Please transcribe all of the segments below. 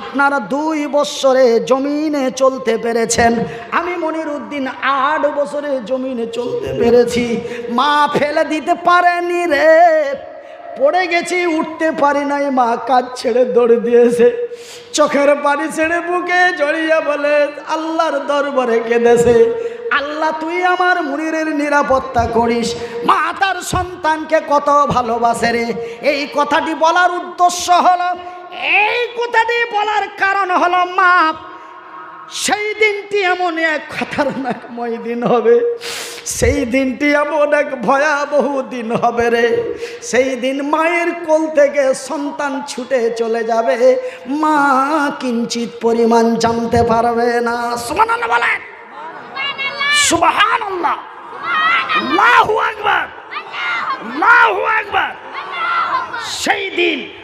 আপনারা দুই বছরে জমিনে চলতে পেরেছেন। আমি মনির উদ্দিন আট বছরে জমিনে চলতে পেরেছি। মা ফেলে দিতে পারেনি রে। পড়ে গেছি, উঠতে পারি নাই। মা কাজ ছেড়ে দৌড় দিয়েছে। চোখের পানি ছেড়ে বুকে জড়িয়ে বলে, আল্লাহর দরবারে কেঁদেছে। আল্লাহ, তুই আমার মুনিরের নিরাপত্তা করিস। মা তার সন্তানকে কত ভালোবাসে রে। এই কথাটি বলার উদ্দেশ্য হলো এই কথাটি বলার কারণ হলো, মা, সেই দিনটি এমন এক খতরনাকময় দিন হবে। সেই দিনটি এমন এক ভয়াবহ দিন হবে রে। সেই দিন মায়ের কোল থেকে সন্তান ছুটে চলে যাবে। মা কিঞ্চিত পরিমাণ জানতে পারবে না। সুমান বলেন। সুবাহান সেই দিন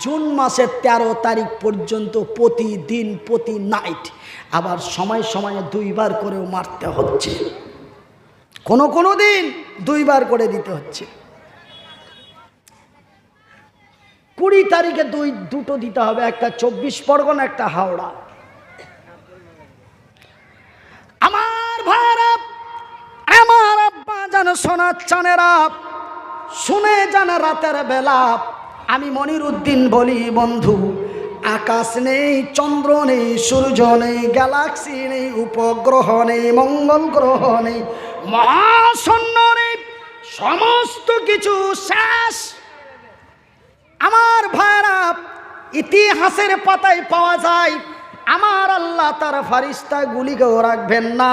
জুন মাসের ১৩ তারিখ পর্যন্ত প্রতিদিন, প্রতি নাইট আবার সময় সময়ে দুইবার করেও মারতে হচ্ছে। কোনো কোনো দিন দুইবার করে দিতে হচ্ছে। কুড়ি তারিখে দুই, দুটো দিতে হবে, একটা চব্বিশ পরগনা, একটা হাওড়া। আমার ভাইরা, আমার আব্বা যেন সোনার চানেরা, শুনে জানা রাতের বেলা আমি মনির উদ্দিন বলি, বন্ধু, আকাশ নেই, চন্দ্র নেই, সূর্য নেই, গ্যালাক্সি নেই, উপগ্রহ নেই, মঙ্গল গ্রহ নেই, মহাশূন্য নেই, সমস্ত কিছু শেষ। আমার ভাইরা, ইতিহাসের পাতায় পাওয়া যায়, আমার আল্লাহ তার ফারিস্তা গুলিকেও রাখবেন না।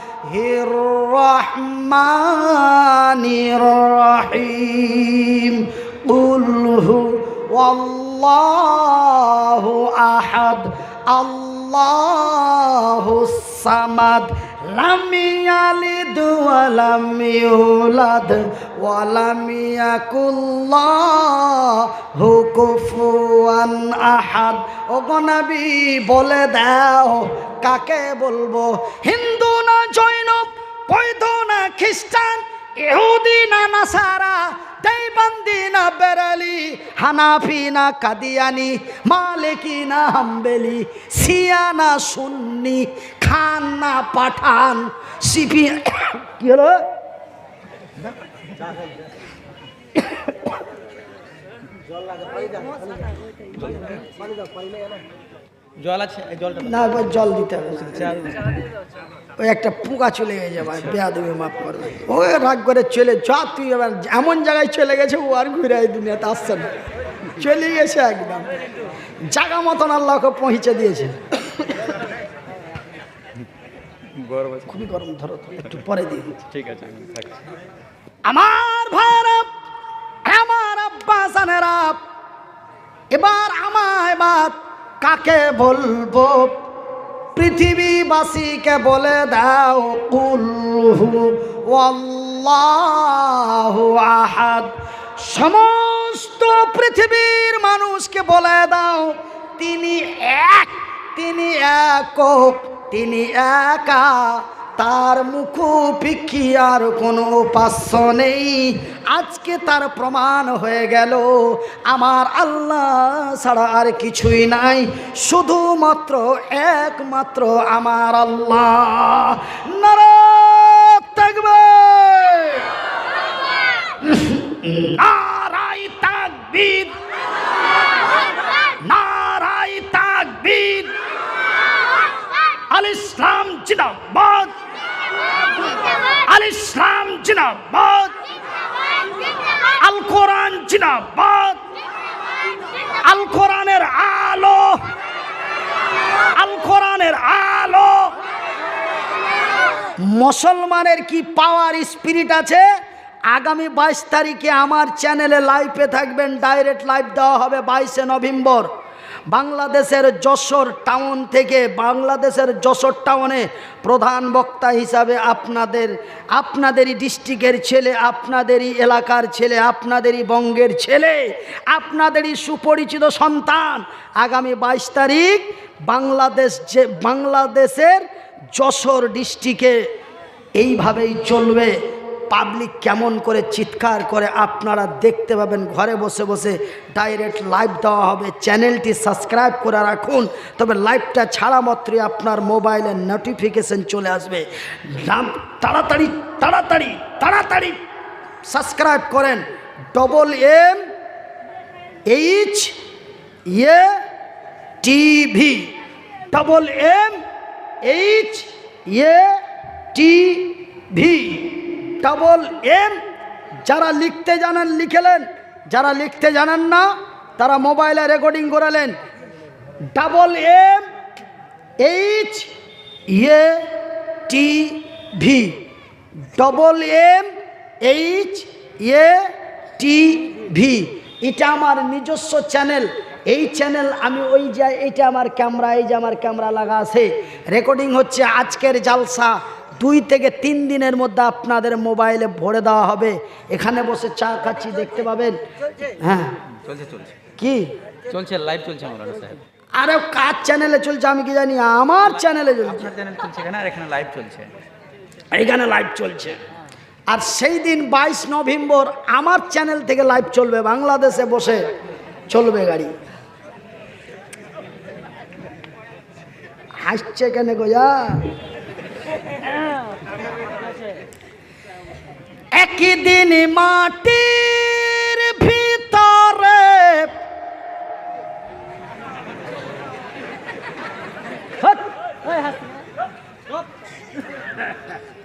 হির রহমানির রহিম কুলহু ওয়াল্লাহু আহাদ আল্লাহু সামাদ, লাম ইয়ালিদ ওয়া লাম ইউলাদ, ওয়া লাম ইয়াকুল্লাহু কুফুয়ান আহাদ। ওগো নবী, বলে দাও, কাকে বলব? হিন্দু না জৈন, বৈধ না খ্রিস্টান, ইহুদি না নাসারা দেবন্দি না বেরালি হানাফি না কাদিয়ানি মালিকি না হাম্বেলি সিয়া না সুন্নি খান না পাঠান, সিপি কি হলো? জল আছে? জলটা না জল দিতে হবে ওই একটা পোকা চলে গেছে ভাই বেয়া দেবে মাফ করবে। ও রাগ করে চলে চ তুই এবার এমন জায়গায় চলে গেছে ও আর ঘুরে দুনিয়াতে আসছে না। চলে গেছে একদম। জায়গা মতন আল্লাহকে পৌঁছে দিয়েছে। খুবই গরম ধরো একটু পরে দিয়ে ঠিক আছে আমার ভাইরা আমার আব্বা জানেরা এবার আমায় কাকে বলব? পৃথিবীবাসীকে বলে দাও কুলহু ওয়াল্লাহু আহাদ। সমস্ত পৃথিবীর মানুষকে বলে দাও, তিনি এক, তিনি একক, তিনি একা। তার মুখোপিক্ষি আর কোনো উপাস্য নেই। আজকে তার প্রমাণ হয়ে গেল। আমার আল্লাহ ছাড়া আর কিছুই নাই। শুধুমাত্র একমাত্র আমার আল্লাহ। নারা থাকবে নারাই তাকবীর। নারাই আল ইসলাম জিন্দাবাদ। আল ইসলাম জিন্দাবাদ। আল কোরআন জিন্দাবাদ। আল কোরআনের আলো। আল কোরআনের আলো। মুসলমানের কি পাওয়ার স্পিরিট আছে? আগামী বাইশ তারিখে আমার চ্যানেলে লাইভে থাকবেন ডাইরেক্ট লাইভ দেওয়া হবে বাইশে নভেম্বর। বাংলাদেশের যশোর টাউন থেকে বাংলাদেশের যশোর টাউনে প্রধান বক্তা হিসাবে আপনাদের, আপনাদেরই ডিস্ট্রিক্টের ছেলে, আপনাদেরই এলাকার ছেলে, আপনাদেরই বঙ্গের ছেলে, আপনাদেরই সুপরিচিত সন্তান। আগামী বাইশ তারিখ বাংলাদেশ যে, বাংলাদেশের যশোর ডিস্ট্রিক্টে এইভাবেই চলবে। পাবলিক কেমন করে চিৎকার করে আপনারা দেখতে পাবেন, ঘরে বসে বসে ডাইরেক্ট লাইভ দেওয়া হবে। চ্যানেলটি সাবস্ক্রাইব করে রাখুন, তবে লাইভটা ছাড়া মাত্রই আপনার মোবাইলে নোটিফিকেশন চলে আসবে। তাড়াতাড়ি তাড়াতাড়ি তাড়াতাড়ি সাবস্ক্রাইব করেন। Double M H A TV double M H A T V double M, যারা লিখতে জানেন লিখেলেন, যারা লিখতে জানেন না, তারা মোবাইলে রেকর্ডিং করালেন। Double M, H, A, T, V. Double M, H, A, T, V. এটা আমার নিজস্ব চ্যানেল। এই চ্যানেল আমি ওই যে, এইটা আমার ক্যামেরা, এই যে আমার ক্যামেরা লাগা আছে। রেকর্ডিং হচ্ছে আজকের জালসা। দুই থেকে তিন দিনের মধ্যে আপনাদের মোবাইলে ভরে দেওয়া হবে। এখানে বসে চা খাচ্ছি দেখতে পাবেন? হ্যাঁ। চলছে চলছে। কি? চলছে লাইভ চলছে মৌলানা সাহেব। আরে কার চ্যানেলে চলছে আমি কি জানি? আমার চ্যানেলে চলছে। চ্যানেল চলছে এখানে আর এখানে লাইভ চলছে। এইখানে লাইভ চলছে। আর সেই দিন বাইশ নভেম্বর আমার চ্যানেল থেকে লাইভ চলবে বাংলাদেশে বসে চলবে গাড়ি। হাসছে কেন গোজা একই দিন মাটির ভিতরে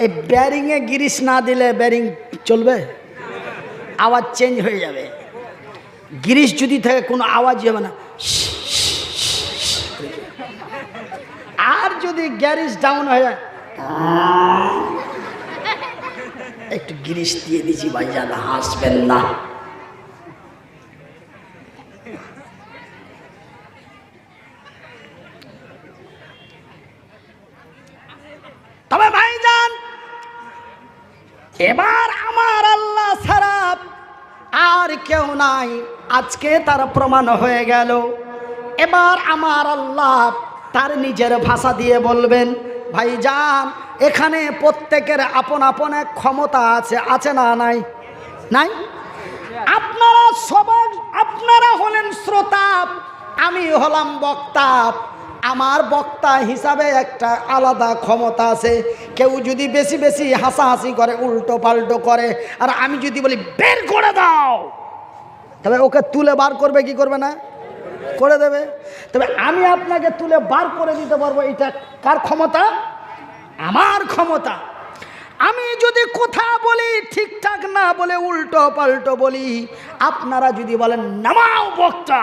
এই ব্যারিংয়ে গিরিশ না দিলে ব্যারিং চলবে? আওয়াজ চেঞ্জ হয়ে যাবে। গিরিশ যদি থাকে, কোনো আওয়াজই হবে না। আর যদি গ্যারিজ ডাউন হয়ে যায় একটু গিরিশ দিয়ে দিছি ভাইজান, হাসবেন না। তবে ভাইজান, এবার আমার আল্লাহ ছাড়া আর কেউ নাই। আজকে তার প্রমাণ হয়ে গেল। এবার আমার আল্লাহ তার নিজের ভাষা দিয়ে বলবেন ভাইজান, এখানে প্রত্যেকের আপন আপন এক ক্ষমতা আছে আছে না নাই? নাই? আপনারা সবার আপনারা হলেন শ্রোতা, আমি হলাম বক্তা। আমার বক্তা হিসাবে একটা আলাদা ক্ষমতা আছে। কেউ যদি বেশি বেশি হাসাহাসি করে, উল্টো পাল্টো করে, আর আমি যদি বলি, বের করে দাও তবে ওকে তুলে বার করবে, কি করবে না? করে দেবে। তবে আমি আপনাকে তুলে বার করে দিতে পারব, এটা কার ক্ষমতা? আমার ক্ষমতা। আমি যদি কথা বলি ঠিকঠাক না বলে উল্টো পাল্টো বলি, আপনারা যদি বলেন, নামাও বক্তা,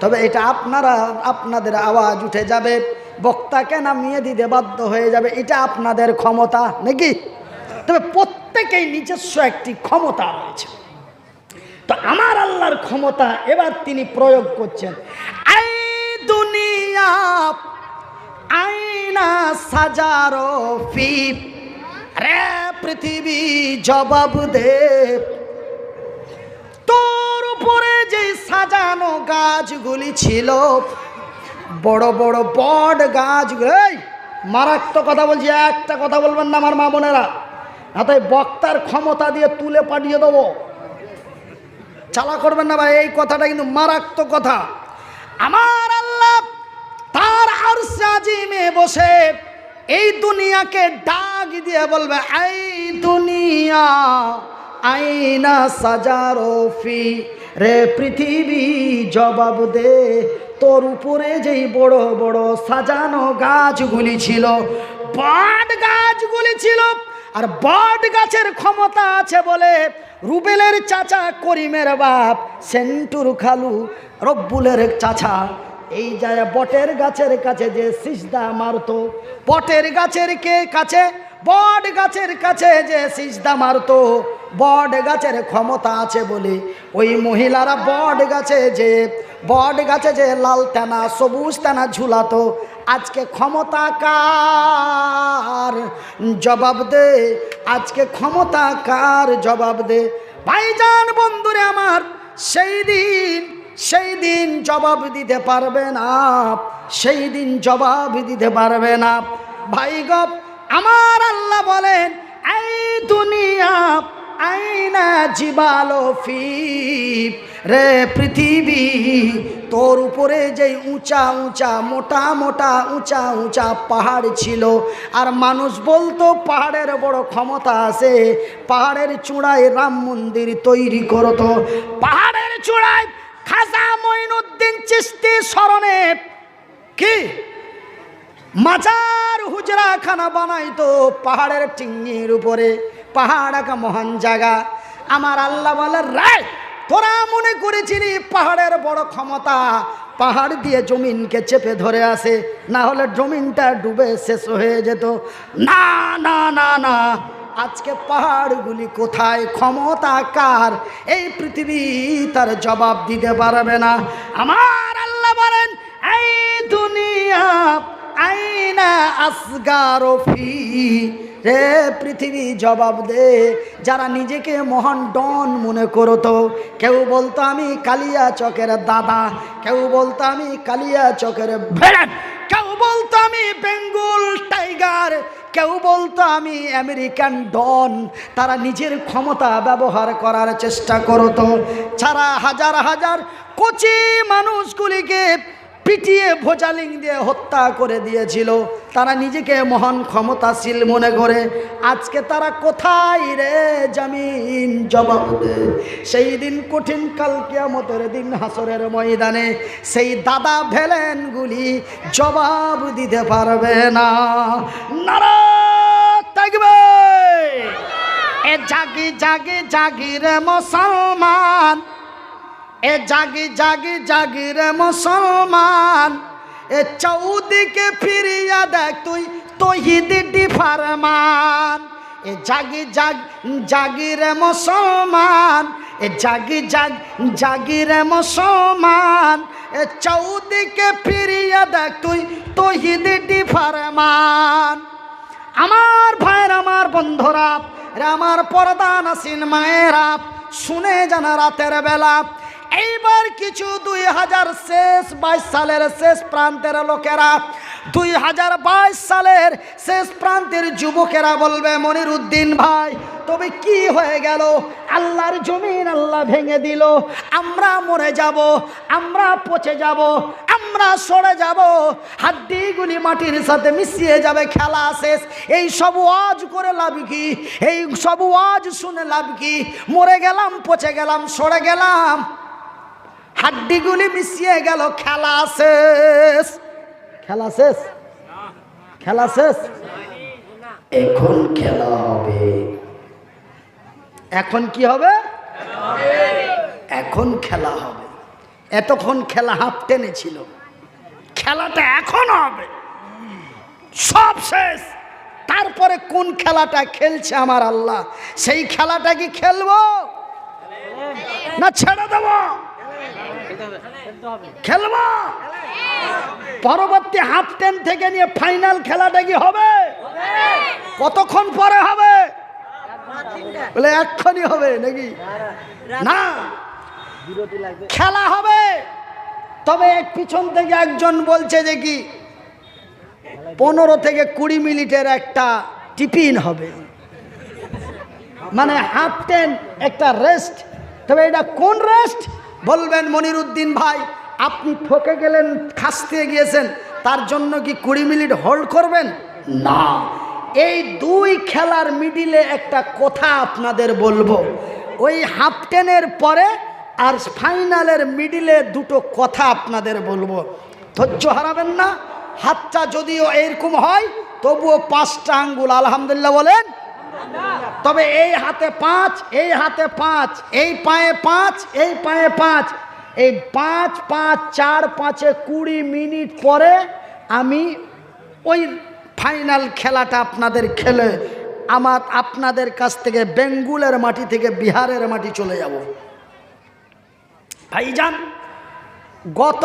তবে এটা আপনারা, আপনাদের আওয়াজ উঠে যাবে, বক্তাকে নামিয়ে দিতে বাধ্য হয়ে যাবে, এটা আপনাদের ক্ষমতা, নাকি? তবে প্রত্যেকেই নিজস্ব একটি ক্ষমতা রয়েছে। তো আমার আল্লাহর ক্ষমতা এবার তিনি প্রয়োগ করছেন। আই দুনিয়া আইনা সাজারো ফিপ। রে পৃথিবী জবাব দে। তোর উপরে যে সাজানো গাছগুলি ছিল বড় বড় বট গাছগুলো এই, মারাত্মক কথা বলছি একটা কথা বলবেন না আমার মা বোনেরা। হাতে বক্তার ক্ষমতা দিয়ে তুলে পাঠিয়ে দেবো। চালা করবেন না ভাই, এই কথাটা কিন্তু মারাত্মক কথা। আমার আল্লাহ তার আর সাজিমে বসে এই দুনিয়াকে ডাক দিয়ে বলবে এই দুনিয়া, আইনা সাজারফি রে পৃথিবী জবাব দে। তোর উপরে যেই বড় বড় সাজানো গাছগুলি ছিল বট গাছগুলি ছিল আর বট গাছের ক্ষমতা আছে বলে রুবেলের চাচা করিমের বাপ সেন্টুর খালু। রব্বুলের চাচা, এই যায় বটের গাছের কাছে যে সিজদা মারতো। বটের গাছের কে কাছে? বট গাছের কাছে যে সিজদা মারতো। বট গাছের ক্ষমতা আছে বলে ওই মহিলারা বট গাছে যে, বট গাছে যে লাল তেনা, সবুজ তেনা ঝুলাতো। আজকে ক্ষমতা কার জবাব দে, আজকে ক্ষমতা কার জবাব দে। ভাইজান বন্ধুরে আমার, সেই দিন সেই দিন জবাব দিতে পারবে না, সেই দিন জবাব দিতে পারবে না। ভাই গপ, আমার আল্লাহ বলেন, এই দুনিয়া আইনা জীবালো ফি রে পৃথিবী, তোর উপরে যে উঁচা উঁচা, মোটা মোটা, উঁচা উঁচা পাহাড় ছিল, আর মানুষ বলতো পাহাড়ের বড় ক্ষমতা আছে, পাহাড়ের চূড়ায় রাম মন্দির তৈরি করতো। পাহাড়ের চূড়ায় খাজা মঈনুদ্দিন চিস্তি স্মরণে কি? মাজার হুজরা খানা বানাইতো পাহাড়ের টিঙ্গির উপরে। পাহাড় একটা মহান জায়গা। আমার আল্লাহ বলে, রায়, তোরা মনে করেছিলি পাহাড়ের বড় ক্ষমতা পাহাড় দিয়ে জমিনকে চেপে ধরে আসে না হলে জমিনটা ডুবে শেষ হয়ে যেত। না না না না, আজকে পাহাড়গুলি কোথায়, ক্ষমতা কার, এই পৃথিবী তার জবাব দিতে পারবে না। আমার আল্লাহ বলেন, এই দুনিয়া আইনা আসগারফি রে পৃথিবী জবাব দে, যারা নিজেকে মহান ডন মনে করতো। কেউ বলতো আমি কালিয়া চকের দাদা, কেউ বলতো আমি কালিয়া চকের ভেড়ান কেউ বলতো আমি বেঙ্গল টাইগার, কেউ বলতো আমি আমেরিকান ডন। তারা নিজের ক্ষমতা ব্যবহার করার চেষ্টা করতো। ছাড়া হাজার হাজার কচি মানুষগুলিকে পিটিয়ে ভোজালিং দিয়ে হত্যা করে দিয়েছিল। তারা নিজেকে মহান ক্ষমতাশীল মনে করে। আজকে তারা কোথায় রে জামিন জবাব সেই দিন কঠিন কাল কিয়ামতের দিন হাসরের ময়দানে সেই দাদা ভেলেনগুলি জবাব দিতে পারবে না। নারা থাকবে এ জাগি জাগি জাগি রে মুসলমান। এ জাগি জাগি জাগি রে মুসলমান, এ চৌদিকে ফিরিয়া দেখ তুই তহিদ ডিফারমান এ জাগি জাগ জাগি রে মুসলমান, এ জাগি জাগ জাগি রে মুসলমান, এ চৌদিকে ফিরিয়া দেখ তুই তহিদ ডিফারমান আমার ভাইয়ের, আমার বন্ধুরা আমার পর্দা নাসিন মায়েরা, শুনে জানা রাতের বেলা এইবার কিছু দুই হাজার শেষ বাইশ সালের শেষ প্রান্তের লোকেরা, দুই হাজার বাইশ সালের শেষ প্রান্তের যুবকেরা বলবে মনির উদ্দিন ভাই, তবে কি হয়ে গেল? আল্লাহর জমিন আল্লাহ ভেঙে দিল। আমরা মরে যাব, আমরা পচে যাব, আমরা সরে যাব। হাড্ডিগুলি মাটির সাথে মিশিয়ে যাবে, খেলা শেষ। এই সব ওয়াজ করে লাভ কি? এই সব ওয়াজ শুনে লাভ কি? মরে গেলাম, পচে গেলাম, সরে গেলাম। হাড্ডিগুলি মিশিয়ে গেল, খেলা শেষ। খেলা শেষ? খেলা শেষ? এখন খেলা হবে। এখন কি হবে? এখন খেলা হবে। এতক্ষণ খেলা হাফ টেনেছিল খেলাটা এখন হবে। সব শেষ। তারপরে কোন খেলাটা খেলছে আমার আল্লাহ? সেই খেলাটা কি খেলব? না ছেড়ে দেব? খেলব? পরবর্তী হাফ টেন থেকে নিয়ে ফাইনাল খেলাটা কি হবে? কতক্ষণ পরে হবে? বলে এক্ষুনি হবে নাকি? না। খেলা হবে। তবে পিছন থেকে একজন বলছে যে কি, পনেরো থেকে কুড়ি মিনিটের একটা টিফিন হবে। মানে হাফ টেন একটা রেস্ট তবে এটা কোন রেস্ট বলবেন, মনিরুদ্দিন ভাই, আপনি ঠকে গেলেন, খাসতে গিয়েছেন, তার জন্য কি কুড়ি মিনিট হোল্ড করবেন? না। এই দুই খেলার মিডিলে একটা কথা আপনাদের বলব। ওই হাফ টেনের পরে আর ফাইনালের মিডিলে দুটো কথা আপনাদের বলব। ধৈর্য হারাবেন না। হাতটা যদিও এরকম হয়, তবুও পাঁচটা আঙ্গুল, আলহামদুলিল্লাহ বলেন। তবে এই হাতে পাঁচ, এই হাতে পাঁচ, এই পায়ে পাঁচ, এই পায়ে পাঁচ। এই পাঁচ পাঁচ, চার, পাঁচে কুড়ি মিনিট পরে আমি ওই ফাইনাল খেলাটা আপনাদের খেলে আমার আপনাদের কাছ থেকে বেঙ্গুলের মাটি থেকে বিহারের মাটি চলে যাব। ভাইজান, গত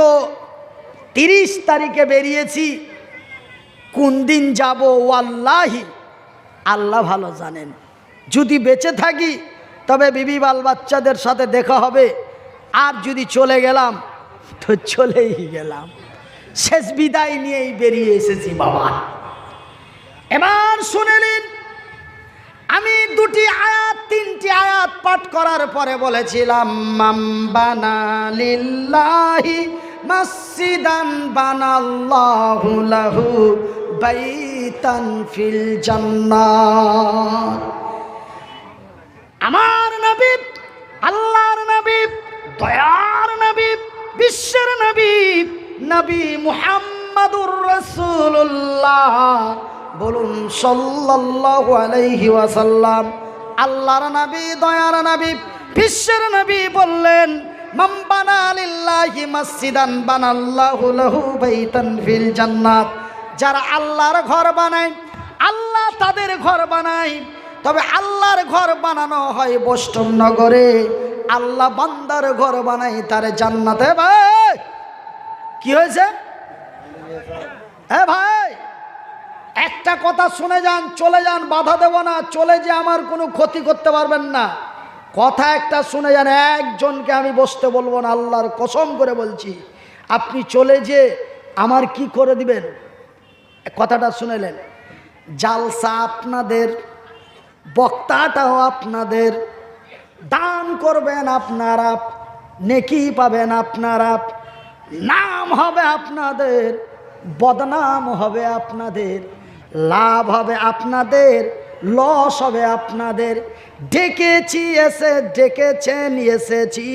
তিরিশ তারিখে বেরিয়েছি। কোন দিন যাব? ওয়াল্লাহি। আল্লাহ ভালো জানেন। যদি বেঁচে থাকি, তবে বিবি বাল বাচ্চাদের সাথে দেখা হবে। আর যদি চলে গেলাম, তো চলেই গেলাম। শেষ বিদায় নিয়েই বেরিয়ে এসেছি বাবা। এবার শুনে নিন, আমি দুটি আয়াত, তিনটি আয়াত পাঠ করার পরে বলেছিলাম মসজিদান বানাল্লাহু লাহু বাইতান ফিল জান্নাত। আমার নবী, আল্লাহর নবী, দয়ার নবী, বিশ্বের নবী নবী মুহাম্মাদুর রাসূলুল্লাহ। বলুন সাল্লাল্লাহু আলাইহি ওয়াসাল্লাম, আল্লাহর নবী, দয়ার নবী, বিশ্বের নবী বললেন, মান বানা লিল্লাহি মসজিদান বানাল্লাহু লাহু বাইতান ফিল জান্নাত। যারা আল্লাহর ঘর বানায়, আল্লাহ তাদের ঘর বানায়, তবে আল্লাহর ঘর বানানো হয় বৈষ্ণব নগরে। আল্লাহ বান্দার ঘর বানাই তার জান্নাতে। ভাই, কি হয়েছে? হ্যাঁ ভাই, একটা কথা শুনে যান, চলে যান, বাধা দেব না, চলে যে আমার কোনো ক্ষতি করতে পারবেন না। কথা একটা শুনে যান, একজনকে আমি বসতে বলব না, আল্লাহর কসম করে বলছি। আপনি চলে যে আমার কি করে দিবেন? কথাটা শুনেলেন। জালসা আপনাদের বক্তাটাও আপনাদের, দান করবেন আপনারা নেকি পাবেন আপনারা নাম হবে আপনাদের, বদনাম হবে আপনাদের, লাভ হবে আপনাদের, লস হবে আপনাদের। ডেকেছি, এসে ডেকেছেন, এসেছি।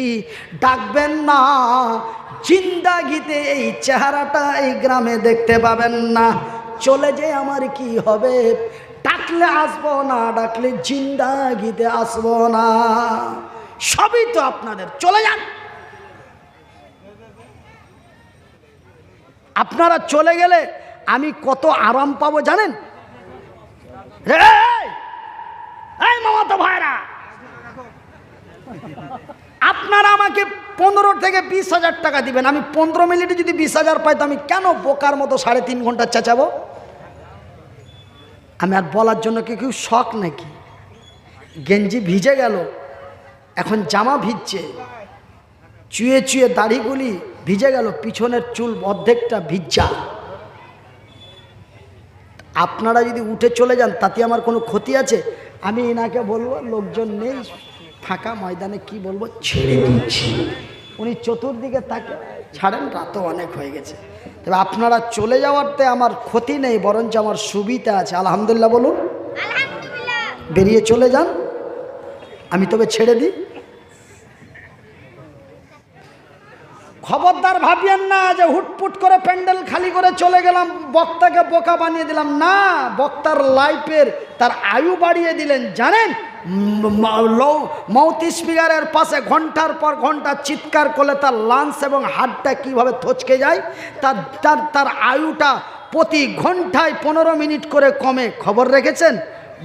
ডাকবেন না, জিন্দাগিতে এই চেহারাটা এই গ্রামে দেখতে পাবেন না। চলে যে আমার কি হবে? ডাকলে আসব না, ডাকলে জিন্দাগিতে আসব না। সবই তো আপনাদের, চলে যান। আপনারা চলে গেলে আমি কত আরাম পাবো জানেন? ভাইরা। আপনারা আমাকে পনেরো থেকে বিশ হাজার টাকা দিবেন। আমি পনেরো মিনিটে যদি বিশ হাজার পাই, তো আমি কেন বোকার মতো সাড়ে তিন ঘণ্টা চেঁচাবো? আমি আর বলার জন্য কি কেউ শখ নাকি? গেঞ্জি ভিজে গেল, এখন জামা ভিজছে। চুয়ে চুয়ে দাড়িগুলি ভিজে গেল, পিছনের চুল অর্ধেকটা ভিজা। আপনারা যদি উঠে চলে যান, তাতে আমার কোনো ক্ষতি আছে? আমি এনাকে বলব, লোকজন নেই, ফাঁকা ময়দানে কি বলব, ছেড়ে দিচ্ছি। উনি চতুর্দিকে তাকে ছাড়েন রাতও অনেক হয়ে গেছে। তবে আপনারা চলে যাওয়ারতে আমার ক্ষতি নেই বরঞ্চ আমার সুবিধা আছে। আলহামদুলিল্লাহ বলুন। বেরিয়ে চলে যান। আমি তবে ছেড়ে দিই। খবরদার ভাবিয়েন না যে হুটপুট করে প্যান্ডেল খালি করে চলে গেলাম বক্তাকে বোকা বানিয়ে দিলাম। না বক্তার লাইফের তার আয়ু বাড়িয়ে দিলেন জানেন? মৌত স্পিকারের পাশে ঘণ্টার পর ঘণ্টা চিৎকার করলে তার লাঞ্চ এবং হাড়টা কীভাবে থচকে যায়, তার তার তার আয়ুটা প্রতি ঘন্টায় পনেরো মিনিট করে কমে। খবর রেখেছেন?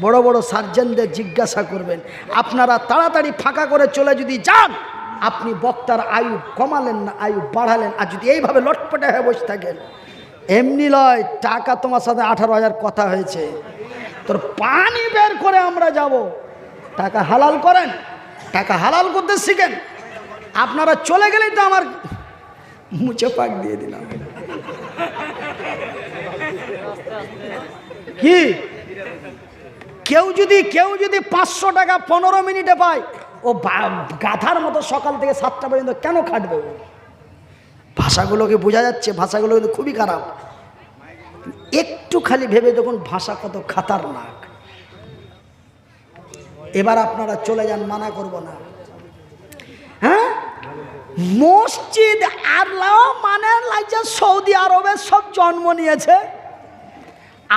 বড় বড় সার্জেনদের জিজ্ঞাসা করবেন। আপনারা তাড়াতাড়ি ফাঁকা করে চলে যদি যান, আপনি বক্তার আয়ু কমালেন না, আয়ু বাড়ালেন। আর যদি এইভাবে লটপটে হয়ে বসে থাকেন, এমনি লয় টাকা তোমার সাথে আঠারো হাজার কথা হয়েছে। তোর পানি বের করে আমরা যাব। টাকা হালাল করেন, টাকা হালাল করতে শিখেন। আপনারা চলে গেলেই তো আমার মুছে পাক দিয়ে দিলাম। কি? কেউ যদি কেউ যদি পাঁচশো টাকা পনেরো মিনিটে পায়, ও গাধার মতো সকাল থেকে সাতটা পর্যন্ত কেন খাটবে? ভাষাগুলোকে বোঝা যাচ্ছে, ভাষাগুলো কিন্তু খুবই খারাপ। একটু খালি ভেবে দেখুন, ভাষা কত খাতারনাক। এবার আপনারা চলে যান, মানা করব না। হ্যাঁ? মসজিদ আল্লাহ মানে লাগছে সৌদি আরবে সব জন্ম নিয়েছে।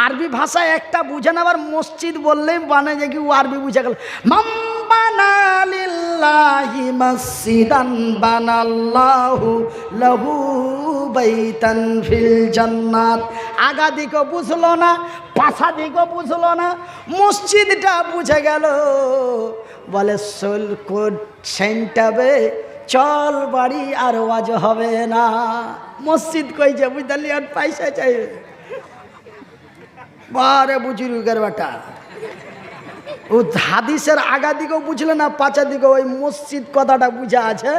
আরবি ভাষায় একটা বুঝে না, আবার মসজিদ বললেই মানে যে কি আরবি বুঝে গেল। মাম বানালিল্লাহি মসজিদান বানাল্লাহু লাহু বাইতান ফিল জান্নাত। আগা দিকও বুঝলো না পাছা দিকও বুঝলো না, মসজিদটা বুঝে গেল। বলে, সোল কোড সেন্টাবে, চল বাড়ি আর ওয়াজ হবে না। মসজিদ কইছে বুঝলি আর পয়সা চাইবে বারে বুজুর্গের বেটা। ও হাদিসের আগা দিকেও বুঝলে না পাঁচা দিকে ওই মসজিদ কথাটা বুঝা আছে?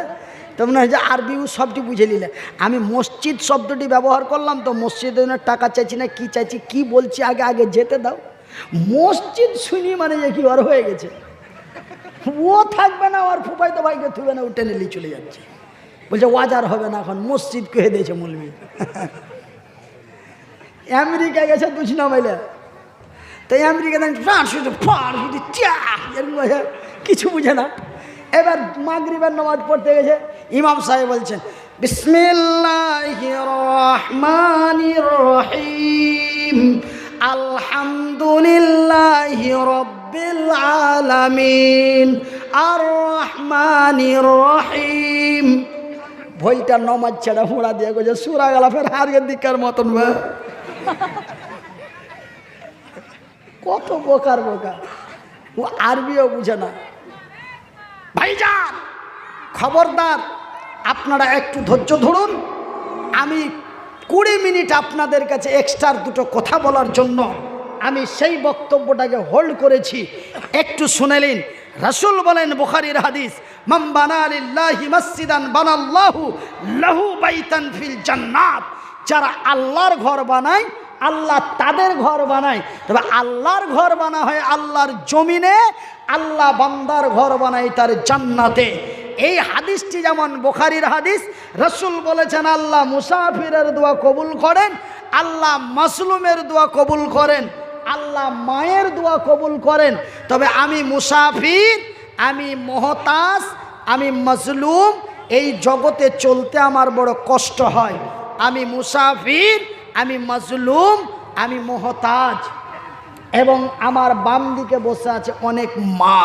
তো হয় যে আরবিও সবটি বুঝে নিলে। আমি মসজিদ শব্দটি ব্যবহার করলাম তো মসজিদের জন্য টাকা চাইছি না, কি চাইছি, কি বলছি, আগে আগে যেতে দাও। মসজিদ শুনি মানে যে কি ওর হয়ে গেছে। ও থাকবে না, আর ফুপাই তো ভাইকে তুলে না উঠে নিলেই চলে যাচ্ছে। বলছে, ওয়াজার হবে না এখন, মসজিদ কহে দিয়েছে মলমি আমেরিকা গেছে বুঝ না মাইলে তাই আমেরিকা ফাঁস শুধু ফাঁস শুধু চা এরকম কিছু বুঝে না। এবার মাগরিবের নামাজ পড়তে গেছে, ইমাম সাহেব বলছেন রহিম, আলহামদুলিল্লাহি আলামিন আর রহমানির রহিম। ভইটা নমাজ ছেড়া হুড়া দিয়ে গেছে, সুরা গেলা ফের হারিয়ে দিকার মতন, ভাই। কত বোকার বোকা ও আরবিও বুঝে না। ভাইজান, খবরদার, আপনারা একটু ধৈর্য ধরুন। আমি কুড়ি মিনিট আপনাদের কাছে এক্সট্রা দুটো কথা বলার জন্য আমি সেই বক্তব্যটাকে হোল্ড করেছি। একটু শুনেলেন রাসূল বলেন বুখারির হাদিস লাহু ফিল জান্নাত। যারা আল্লাহর ঘর বানায় আল্লাহ তাদের ঘর বানায়। তবে আল্লাহর ঘর বানা হয় আল্লাহর জমিনে, আল্লাহ বান্দার ঘর বানায় তার জান্নাতে। এই হাদিসটি যেমন বোখারির হাদিস, রসুল বলেছেন, আল্লাহ মুসাফিরের দোয়া কবুল করেন, আল্লাহ মাসলুমের দোয়া কবুল করেন, আল্লাহ মায়ের দোয়া কবুল করেন। তবে আমি মুসাফির, আমি মহতাজ, আমি মজলুম, এই জগতে চলতে আমার বড় কষ্ট হয়। আমি মুসাফির আমি মজলুম, আমি মহতাজ। এবং আমার বাম দিকে বসে আছে অনেক মা।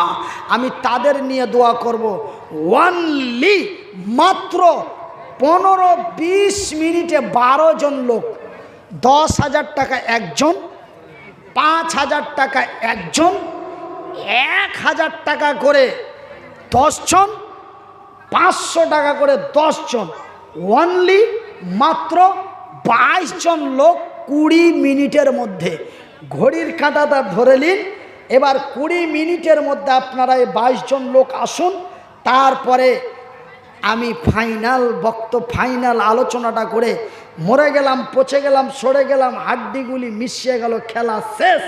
আমি তাদের নিয়ে দোয়া করব। ওয়ানলি মাত্র পনেরো বিশ মিনিটে বারো জন লোক, দশ হাজার টাকা একজন, পাঁচ হাজার টাকা একজন, এক হাজার টাকা করে দশজন পাঁচশো টাকা করে দশজন ওয়ানলি মাত্র বাইশ জন লোক কুড়ি মিনিটের মধ্যে ঘড়ির কাঁটাটা ধরে নিন। এবার কুড়ি মিনিটের মধ্যে আপনারা এই বাইশ জন লোক আসুন। তারপরে আমি ফাইনাল বক্ত, ফাইনাল আলোচনাটা করে মরে গেলাম, পচে গেলাম, সরে গেলাম, হাড্ডিগুলি মিশিয়ে গেল, খেলা শেষ।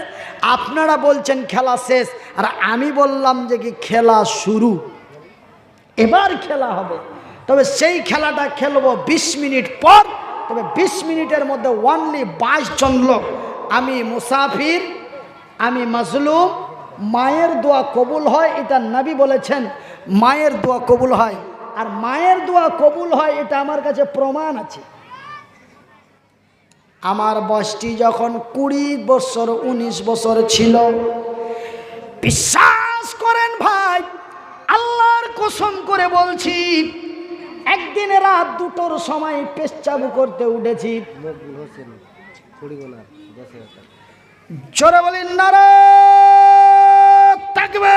আপনারা বলছেন খেলা শেষ, আর আমি বললাম যে কি খেলা শুরু। এবার খেলা হবে। তবে সেই খেলাটা খেলব বিশ মিনিট পর। তবে বিশ মিনিটের মধ্যে ওনলি বাইশ জন লোক। আমি মুসাফির, আমি মাজলুম, মায়ের দোয়া কবুল হয়, এটা নবী বলেছেন, মায়ের দোয়া কবুল হয়। আর মায়ের দোয়া কবুল হয়, এটা আমার কাছে প্রমাণ আছে। আমার বয়সটি যখন কুড়ি বছর, উনিশ বছর ছিল, বিশ্বাস করেন ভাই, আল্লাহর কসম করে বলছি একদিন রাত দুটোর সময় পেশাবু করতে উঠেছি। জোরে বলি নারা থাকবে